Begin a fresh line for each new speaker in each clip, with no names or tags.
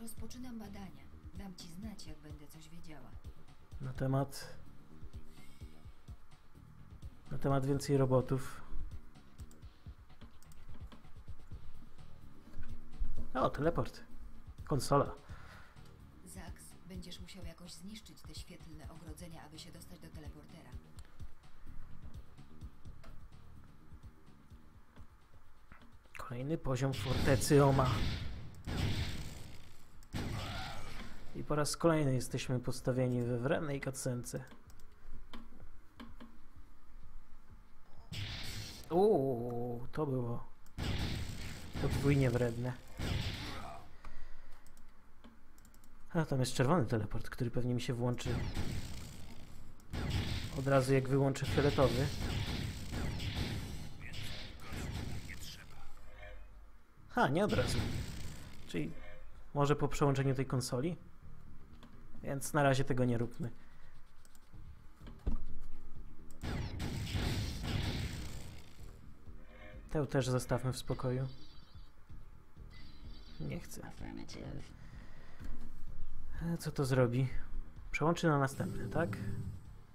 Rozpoczynam badania. Dam ci znać, jak będę coś wiedziała.
Na temat... Na temat więcej robotów. O, teleport. Konsola.
Zax, będziesz musiał jakoś zniszczyć te świetlne ogrodzenia, aby się dostać do teleportera.
Kolejny poziom fortecy Oma. I po raz kolejny jesteśmy postawieni we wrednej cutscence. Uuu, to było podwójnie wredne. A tam jest czerwony teleport, który pewnie mi się włączy od razu jak wyłączę fioletowy. Ha, nie od razu. Czyli może po przełączeniu tej konsoli? Więc na razie tego nie róbmy. Tę też zostawmy w spokoju. Nie chcę. E, Co to zrobi? Przełączy na następny, tak?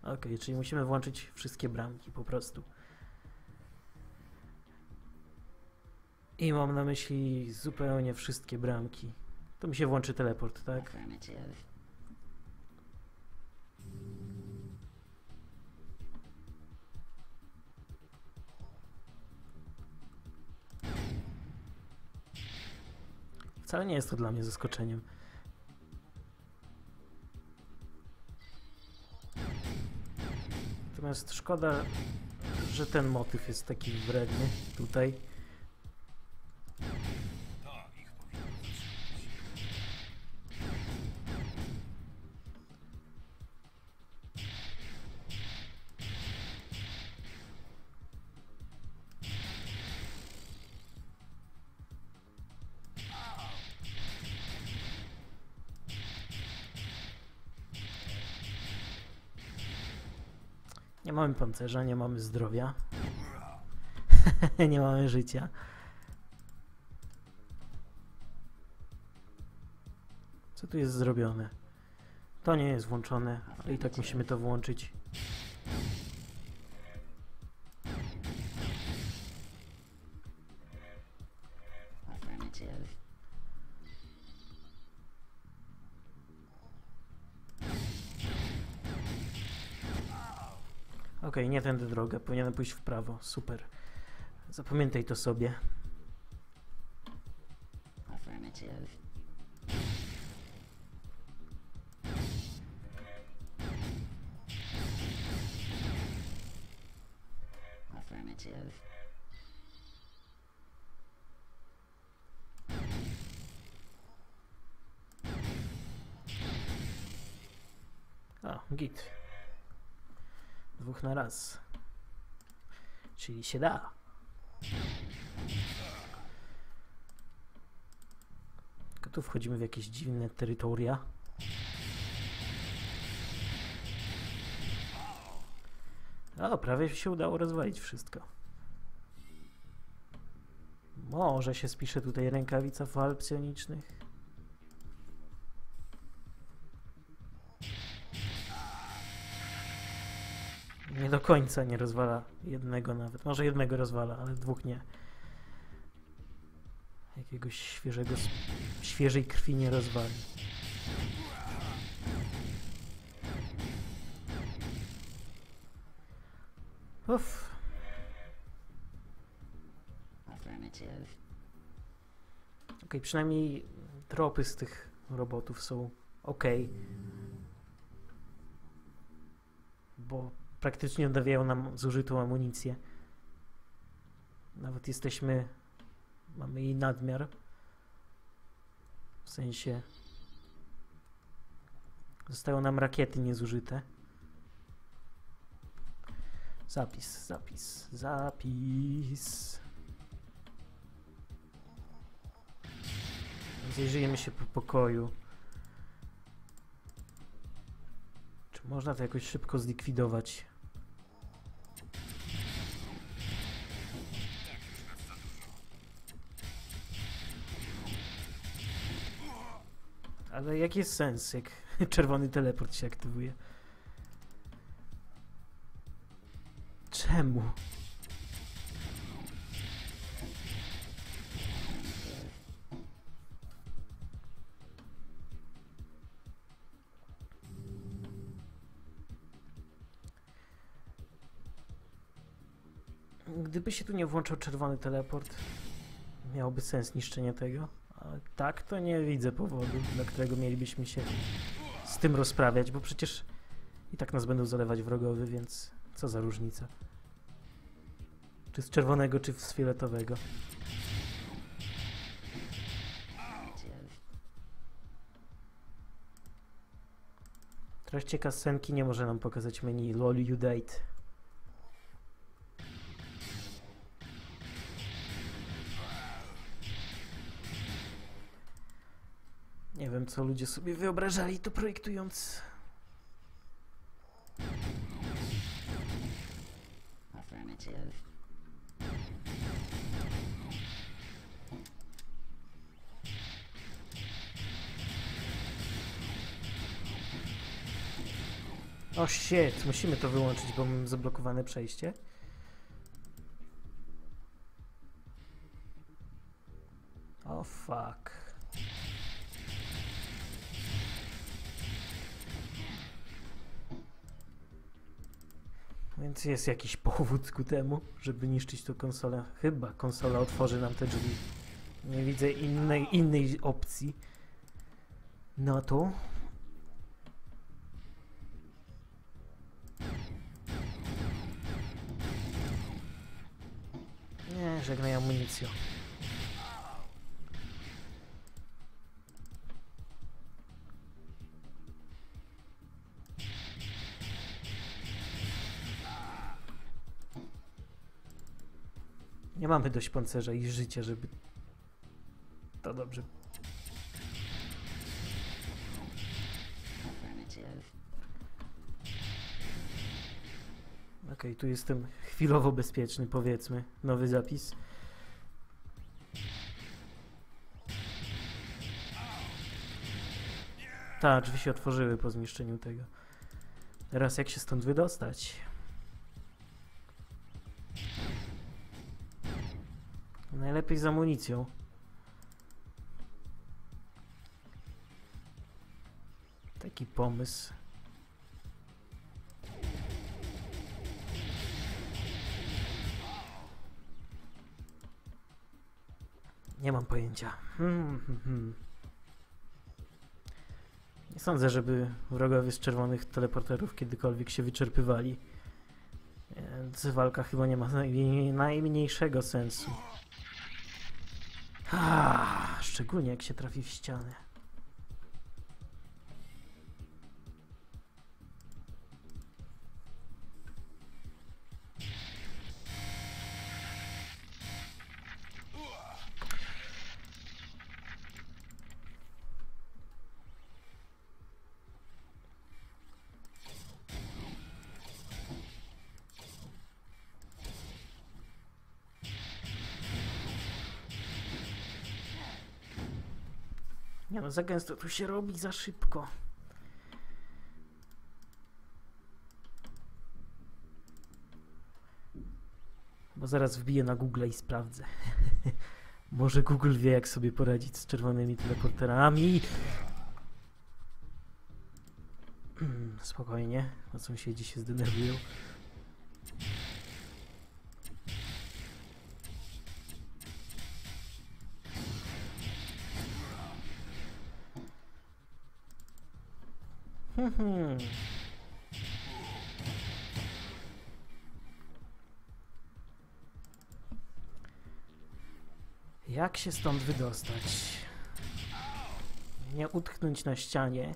Okej, czyli musimy włączyć wszystkie bramki po prostu. I mam na myśli zupełnie wszystkie bramki. To mi się włączy teleport, tak? Wcale nie jest to dla mnie zaskoczeniem. Natomiast szkoda, że ten motyw jest taki wredny tutaj. Mamy pancerza, nie mamy zdrowia. nie mamy życia. Co tu jest zrobione? To nie jest włączone, ale i tak musimy to włączyć. Okej, nie tędy drogę, powinienem pójść w prawo. Super. Zapamiętaj to sobie.
Affirmative.
Na raz. Czyli się da. Tylko tu wchodzimy w jakieś dziwne terytoria. O, prawie się udało rozwalić wszystko. Może się spisze tutaj rękawica fal psionicznych. Nie do końca nie rozwala jednego nawet. Może jednego rozwala, ale dwóch nie. Jakiegoś świeżego, świeżej krwi nie rozwali. Uff. Okej, przynajmniej tropy z tych robotów są ok. Bo praktycznie oddawiają nam zużytą amunicję. Nawet jesteśmy. Mamy jej nadmiar. W sensie. Zostają nam rakiety niezużyte. Zapis, zapis, zapis. Zajrzyjmy się po pokoju. Można to jakoś szybko zlikwidować? Ale jaki jest sens, jak czerwony teleport się aktywuje? Czemu? Gdyby się tu nie włączał czerwony teleport, miałoby sens niszczenie tego. A tak, to nie widzę powodu, dla którego mielibyśmy się z tym rozprawiać, bo przecież i tak nas będą zalewać wrogowie, więc co za różnica? Czy z czerwonego, czy z fioletowego? W trakcie kasenki nie może nam pokazać menu LOL you date. Nie wiem, co ludzie sobie wyobrażali to projektując. O shit, musimy to wyłączyć, bo mam zablokowane przejście. O fuck. Więc jest jakiś powód ku temu, żeby niszczyć tą konsolę. Chyba konsola otworzy nam te drzwi. Nie widzę innej, innej opcji. No to. Nie, żegnaj amunicjo. Nie mamy dość pancerza i życia, żeby to dobrze. Okej, tu jestem chwilowo bezpieczny, powiedzmy. Nowy zapis. Tak, drzwi się otworzyły po zniszczeniu tego. Teraz jak się stąd wydostać? Najlepiej z amunicją. Taki pomysł. Nie mam pojęcia. Hmm, hmm, hmm. Nie sądzę, żeby wrogowie z czerwonych teleporterów kiedykolwiek się wyczerpywali. Więc walka chyba nie ma najmniej, najmniejszego sensu. Szczególnie jak się trafi w ścianę. Za gęsto tu się robi, za szybko. Bo zaraz wbiję na Google i sprawdzę. Może Google wie, jak sobie poradzić z czerwonymi teleporterami. Spokojnie, bo sąsiedzi się zdenerwują. Jak się stąd wydostać? Nie utknąć na ścianie.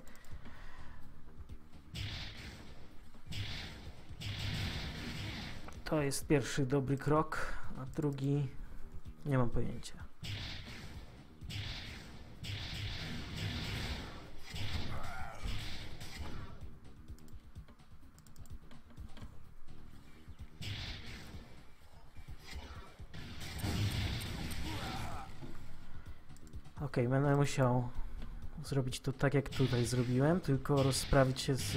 To jest pierwszy dobry krok, a drugi nie mam pojęcia. Okej, będę musiał zrobić to tak, jak tutaj zrobiłem, tylko rozprawić się z...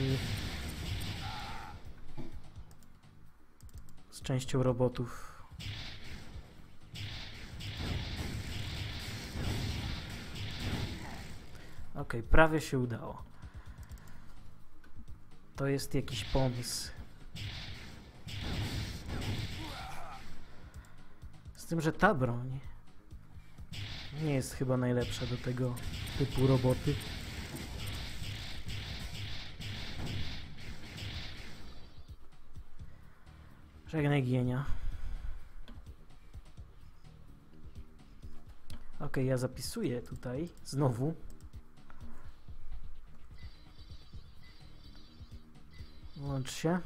z częścią robotów. Okej, prawie się udało. To jest jakiś pomysł. Z tym, że ta broń nie jest chyba najlepsza do tego typu roboty. Żegnaj gienia. Ok, ja zapisuję tutaj znowu. Włącz się.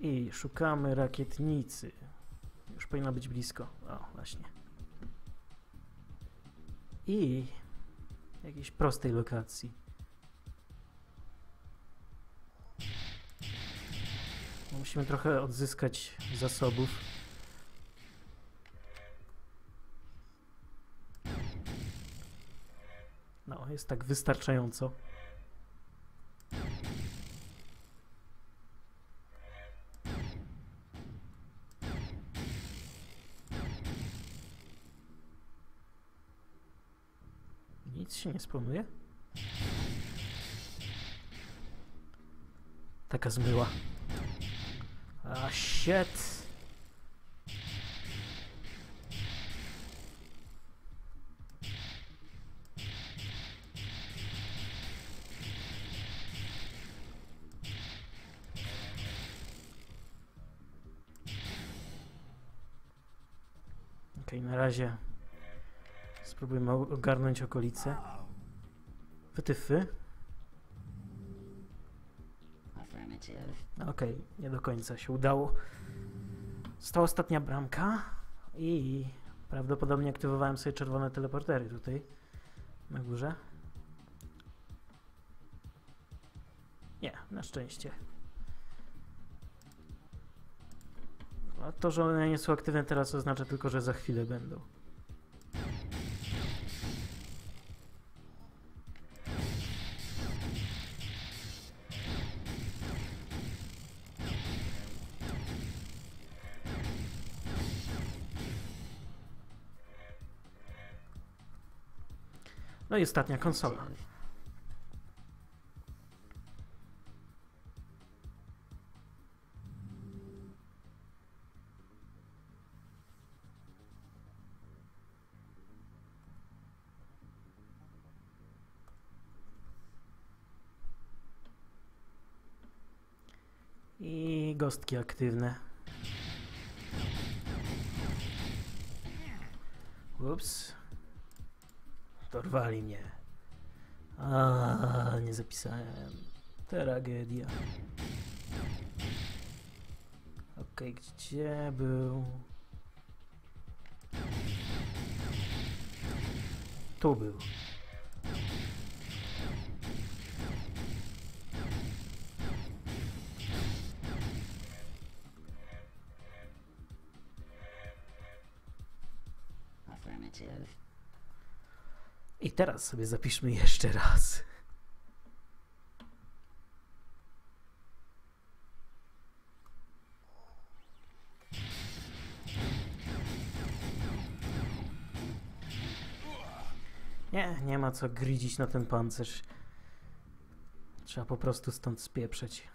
I szukamy rakietnicy. Już powinna być blisko. O, właśnie. I jakiejś prostej lokacji. Musimy trochę odzyskać zasobów. No, jest tak wystarczająco. Spłonuje? Taka zmyła. A shit. Okej, na razie spróbujmy ogarnąć okolice. Wytyfy. Okej, nie do końca się udało. Została ostatnia bramka i prawdopodobnie aktywowałem sobie czerwone teleportery tutaj na górze. Nie, na szczęście. A to, że one nie są aktywne teraz oznacza tylko, że za chwilę będą. No i ostatnia konsola. I gostki aktywne. Ups. Dorwali mnie. A, nie zapisałem. Tragedia. Okej, gdzie był? Tu był.
Affirmative.
I teraz sobie zapiszmy jeszcze raz. Nie, nie ma co gridzić na ten pancerz. Trzeba po prostu stąd spieprzeć.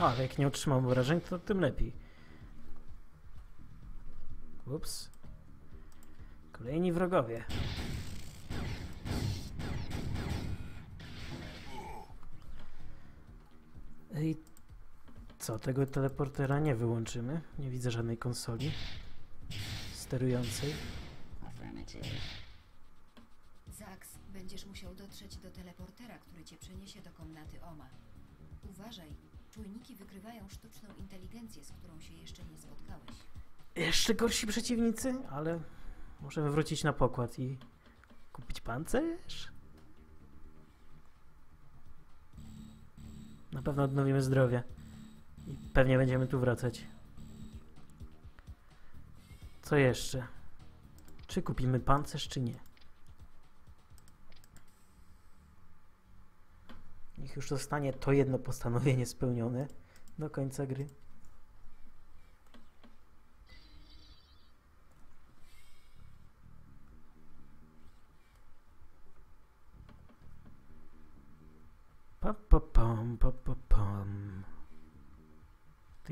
O, ale jak nie otrzymam wrażeń, to tym lepiej. Ups. Kolejni wrogowie. I co, tego teleportera nie wyłączymy? Nie widzę żadnej konsoli sterującej.
Zax, będziesz musiał dotrzeć do teleportera, który cię przeniesie do komnaty Oma. Uważaj, czujniki wykrywają sztuczną inteligencję, z którą się jeszcze nie spotkałeś.
Jeszcze gorsi przeciwnicy, ale możemy wrócić na pokład i kupić pancerz? Na pewno odnowimy zdrowie i pewnie będziemy tu wracać. Co jeszcze? Czy kupimy pancerz, czy nie? Niech już zostanie to jedno postanowienie spełnione do końca gry.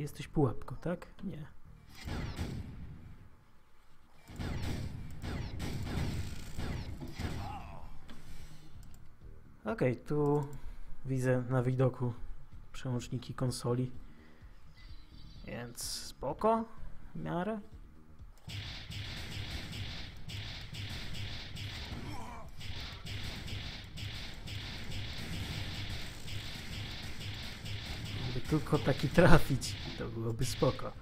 Jesteś pułapką, tak? Nie. Okej, tu widzę na widoku przełączniki konsoli. Więc spoko, w miarę. Tylko taki trafić, to byłoby spoko.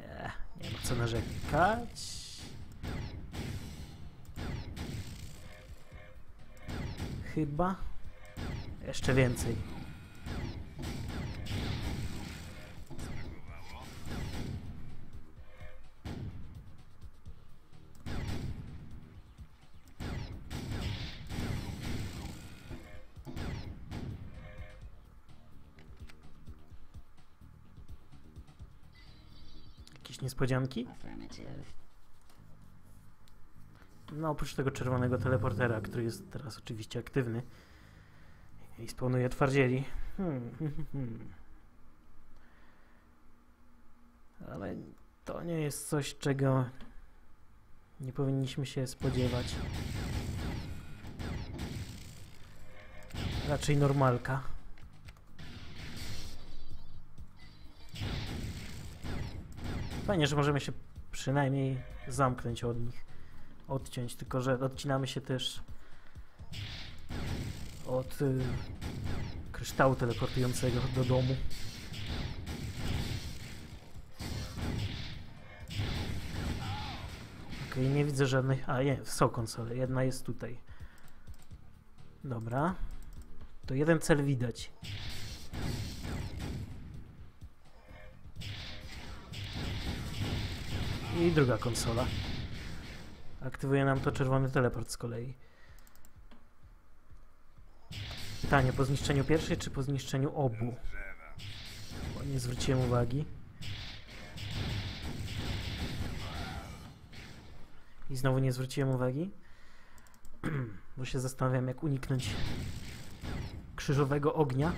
Ech, nie ma co narzekać. Chyba. Jeszcze więcej. Jakieś niespodzianki? No oprócz tego czerwonego teleportera, który jest teraz oczywiście aktywny i spełnuje twardzieli. Hmm, hmm, hmm. Ale to nie jest coś, czego nie powinniśmy się spodziewać. Raczej normalka. Fajnie, że możemy się przynajmniej zamknąć od nich odciąć, tylko że odcinamy się też od y, kryształu teleportującego do domu. Okej, nie widzę żadnych... A, nie, są konsole. Jedna jest tutaj. Dobra. To jeden cel widać. I druga konsola. Aktywuje nam to czerwony teleport z kolei. Pytanie, po zniszczeniu pierwszej czy po zniszczeniu obu? Bo nie zwróciłem uwagi. I znowu nie zwróciłem uwagi. Bo się zastanawiam, jak uniknąć krzyżowego ognia.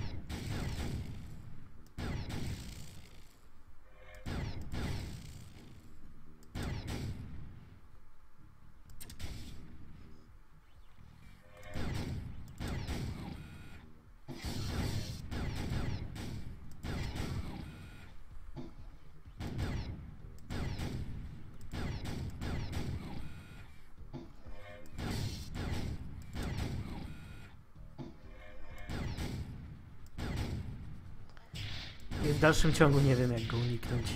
Dalszym ciągu nie wiem, jak go uniknąć.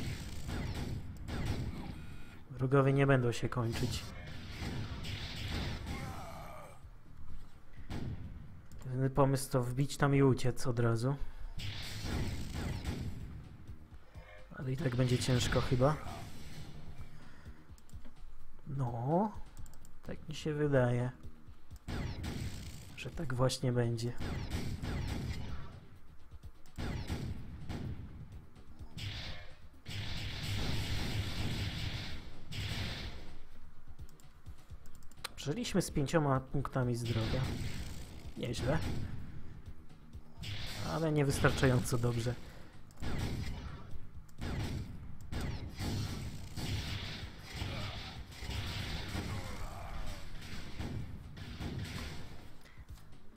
Wrogowie nie będą się kończyć. Jedyny pomysł to wbić tam i uciec od razu. Ale i tak będzie ciężko chyba. No, tak mi się wydaje, że tak właśnie będzie. Przeżyliśmy z pięcioma punktami zdrowia. Nieźle. Ale niewystarczająco dobrze.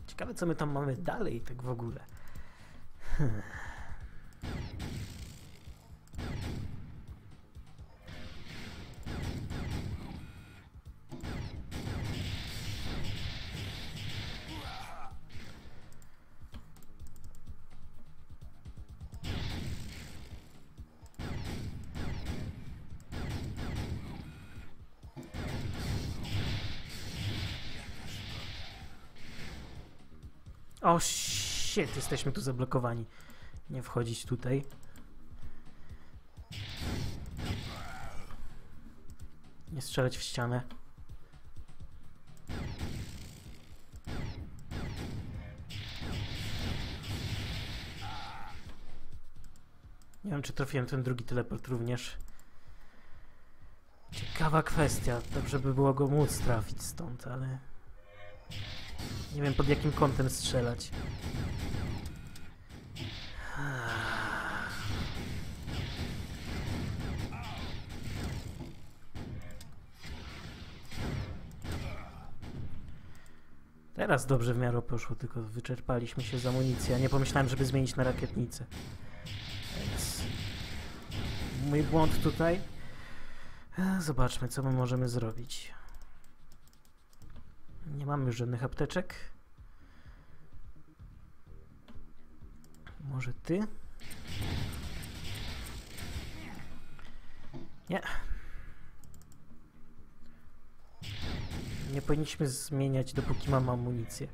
Ciekawe, co my tam mamy dalej, tak w ogóle. Hmm. Jesteśmy tu zablokowani. Nie wchodzić tutaj. Nie strzelać w ścianę. Nie wiem, czy trafiłem ten drugi teleport również. Ciekawa kwestia. Dobrze by było go móc trafić stąd, ale... Nie wiem, pod jakim kątem strzelać. Teraz dobrze w miarę poszło, tylko wyczerpaliśmy się z amunicji, a nie pomyślałem, żeby zmienić na rakietnicę. Więc... Mój błąd tutaj. E, Zobaczmy, co my możemy zrobić. Nie mamy już żadnych apteczek. Może ty? Nie. Nie powinniśmy zmieniać, dopóki mam amunicję.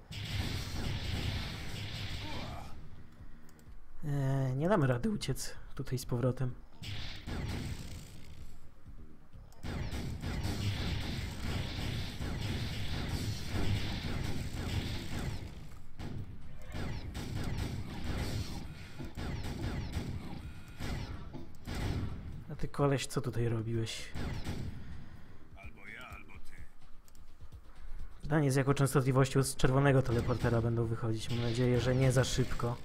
Eee, nie damy rady uciec tutaj z powrotem. A ty koleś, co tutaj robiłeś? Pytanie z jaką częstotliwością z czerwonego teleportera będą wychodzić. Mam nadzieję, że nie za szybko.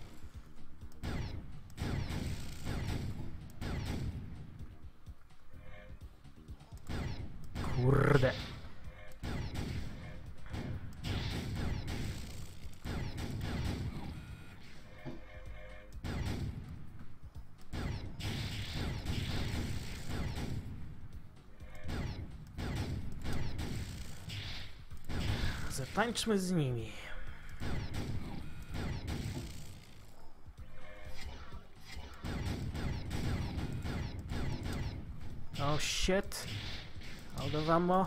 Zatańczmy z nimi. Oh shit. Out of ammo.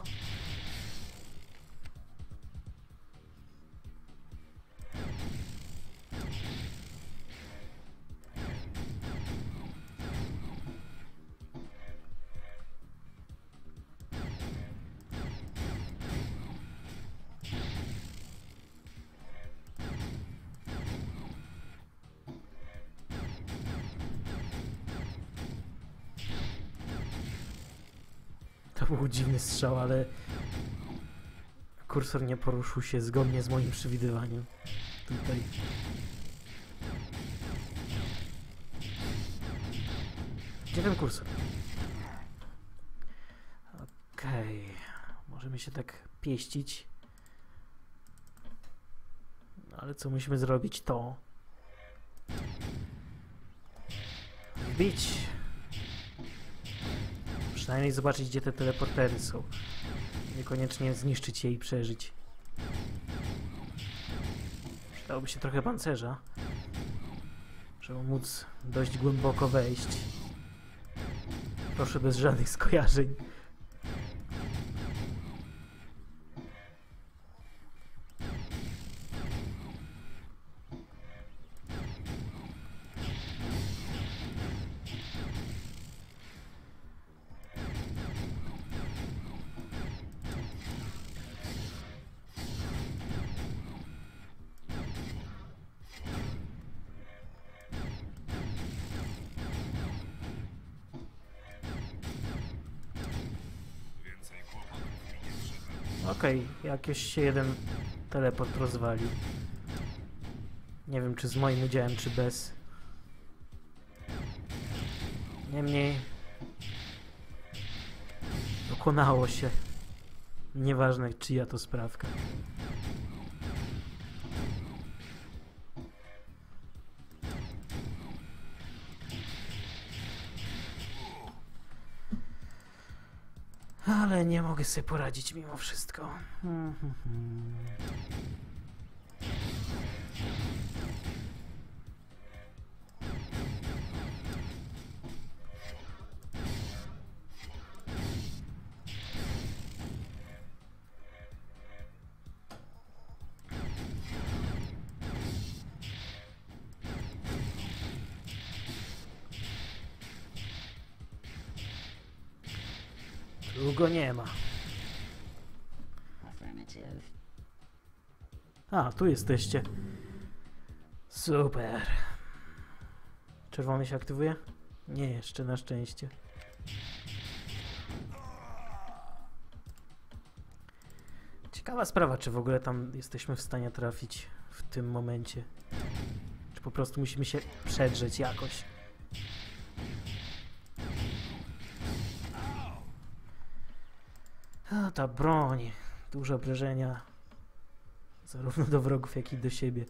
Był dziwny strzał, ale kursor nie poruszył się zgodnie z moim przewidywaniem. Tutaj. Gdzie ten kursor? Okej. Możemy się tak pieścić. No, Ale co musimy zrobić to? Wbić Przynajmniej zobaczyć, gdzie te teleportery są. Niekoniecznie zniszczyć je i przeżyć. Przydałoby się trochę pancerza, żeby móc dość głęboko wejść. Proszę bez żadnych skojarzeń. Okej, jakiś się jeden teleport rozwali. Nie wiem, czy z moim udziałem, czy bez. Niemniej... Dokonało się. Nieważne, czyja to sprawka. Nie mogę sobie poradzić mimo wszystko. Długo nie ma. A, tu jesteście. Super. Czerwony się aktywuje? Nie, jeszcze na szczęście. Ciekawa sprawa, czy w ogóle tam jesteśmy w stanie trafić w tym momencie. Czy po prostu musimy się przedrzeć jakoś. Ta broń. Duże obrażenia. Zarówno do wrogów, jak i do siebie.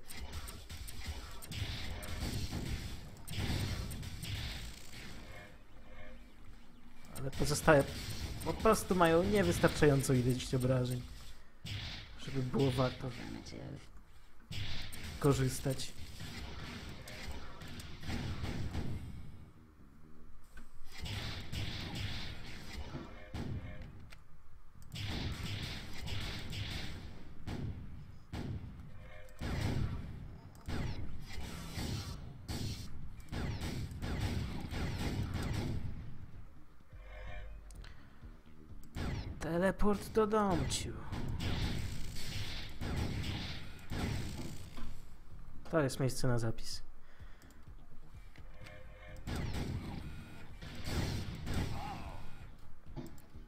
Ale pozostałe po prostu mają niewystarczającą ilość obrażeń, żeby było warto korzystać. Teleport do domciu. To jest miejsce na zapis.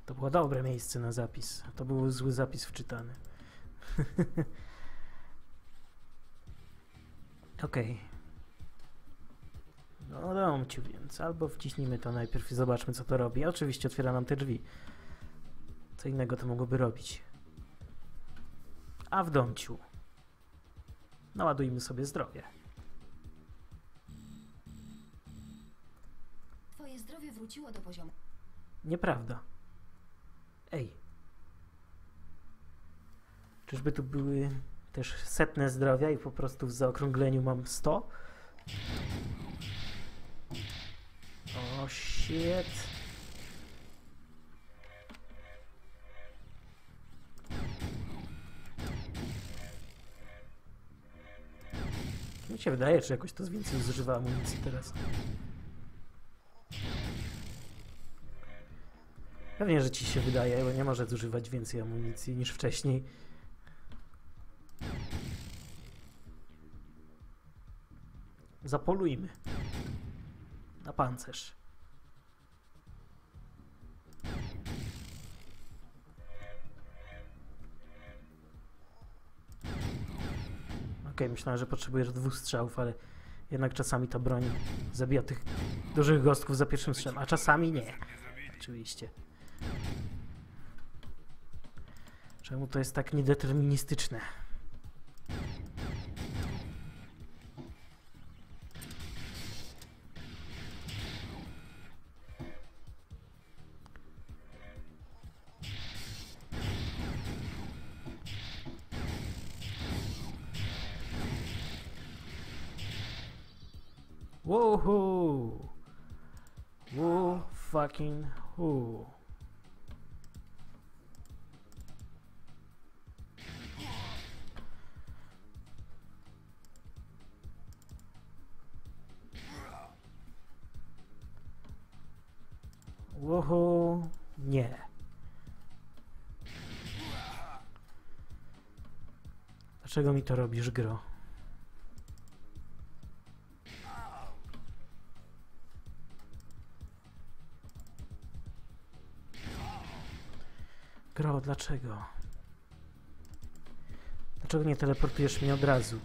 To było dobre miejsce na zapis. To był zły zapis wczytany. Okej. No domciu, więc albo wciśnijmy to najpierw i zobaczmy co to robi. Oczywiście otwiera nam te drzwi. Co innego to mogłoby robić. A w domciu naładujmy sobie zdrowie.
Twoje zdrowie wróciło do poziomu.
Nieprawda. Ej. Czyżby tu były też setne zdrowia i po prostu w zaokrągleniu mam 100? O shit. Mi się wydaje, że jakoś to więcej zużywa amunicji teraz. Pewnie, że ci się wydaje, bo nie może zużywać więcej amunicji niż wcześniej. Zapolujmy. Na pancerz. Okej, myślałem, że potrzebujesz dwóch strzałów, ale jednak czasami ta broń zabija tych dużych gostków za pierwszym strzałem, a czasami nie. Oczywiście. Czemu to jest tak niedeterministyczne? Woohoo! Woo fucking who? Woohoo! Nie. Dlaczego mi to robisz, gro? Dlaczego? Dlaczego nie teleportujesz mnie od razu?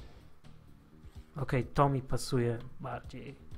Okej, to mi pasuje bardziej.